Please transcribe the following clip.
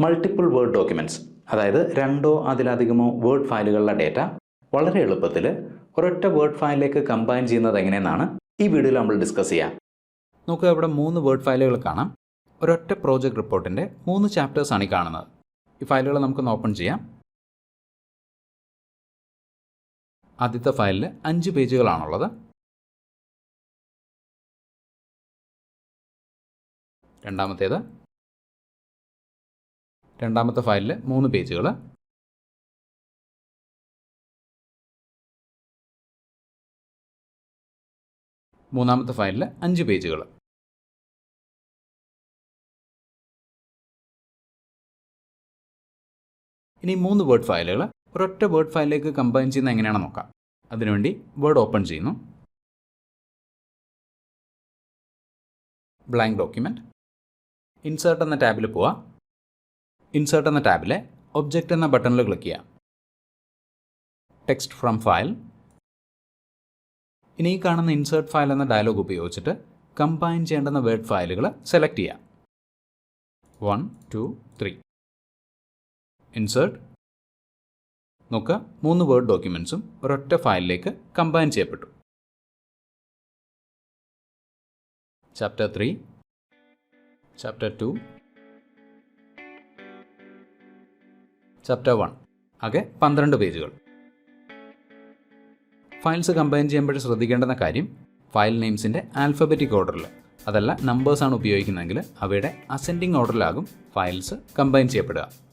Multiple word documents അതായത് രണ്ടോ അതിലധികമോ വേർഡ് ഫയലുകളുടെ ഡേറ്റ വളരെ എളുപ്പത്തിൽ ഒരൊറ്റ വേർഡ് ഫയലിലേക്ക് കമ്പൈൻ ചെയ്യുന്നത് എങ്ങനെയെന്നാണ് ഈ വീഡിയോയിൽ നമ്മൾ ഡിസ്കസ് ചെയ്യാം. നമുക്ക് ഇവിടെ മൂന്ന് വേർഡ് ഫയലുകൾ കാണാം. ഒരൊറ്റ പ്രോജക്റ്റ് റിപ്പോർട്ടിന്റെ മൂന്ന് ചാപ്റ്റേഴ്സാണ് ഈ കാണുന്നത്. ഈ ഫയലുകൾ നമുക്കൊന്ന് ഓപ്പൺ ചെയ്യാം. ആദ്യത്തെ ഫയലിൽ അഞ്ച് പേജുകളാണുള്ളത്. രണ്ടാമത്തേത് രണ്ടാമത്തെ ഫയലിൽ മൂന്ന് പേജുകൾ മൂന്നാമത്തെ ഫയലിൽ അഞ്ച് പേജുകൾ ഇനി മൂന്ന് വേർഡ് ഫയലുകൾ ഒരൊറ്റ വേർഡ് ഫയലിലേക്ക് കമ്പൈൻ ചെയ്യുന്ന എങ്ങനെയാണെന്ന് നോക്കാം. അതിനുവേണ്ടി വേർഡ് ഓപ്പൺ ചെയ്യുന്നു. ബ്ലാങ്ക് ഡോക്യുമെന്റ് ഇൻസേർട്ട് എന്ന ടാബിൽ പോവാം. ഇൻസേർട്ട് എന്ന ടാബിലെ ഒബ്ജക്റ്റ് എന്ന ബട്ടണിൽ ക്ലിക്ക് ചെയ്യാം. Text from file. ഇനി ഈ കാണുന്ന ഇൻസേർട്ട് ഫയൽ എന്ന ഡയലോഗ് ഉപയോഗിച്ചിട്ട് കമ്പൈൻ ചെയ്യേണ്ടുന്ന വേർഡ് ഫയലുകൾ സെലക്ട് ചെയ്യാം. One two three. ഇൻസേർട്ട്. നോക്കുക മൂന്ന് വേർഡ് ഡോക്യുമെൻസും ഒരൊറ്റ ഫയലിലേക്ക് കമ്പൈൻ ചെയ്യപ്പെട്ടു. Chapter three. Chapter two. Chapter one ആകെ പന്ത്രണ്ട് പേജുകൾ. ഫയൽസ് കമ്പൈൻ ചെയ്യുമ്പോൾ ശ്രദ്ധിക്കേണ്ടുന്ന കാര്യം ഫയൽ നെയിംസിന്റെ ആൽഫബറ്റിക് ഓർഡറിൽ അതല്ല നമ്പേഴ്സാണ് ഉപയോഗിക്കുന്നതെങ്കിൽ അവയുടെ അസെൻഡിങ് ഓർഡറിലാകും ഫയൽസ് കമ്പൈൻ ചെയ്യപ്പെടുക.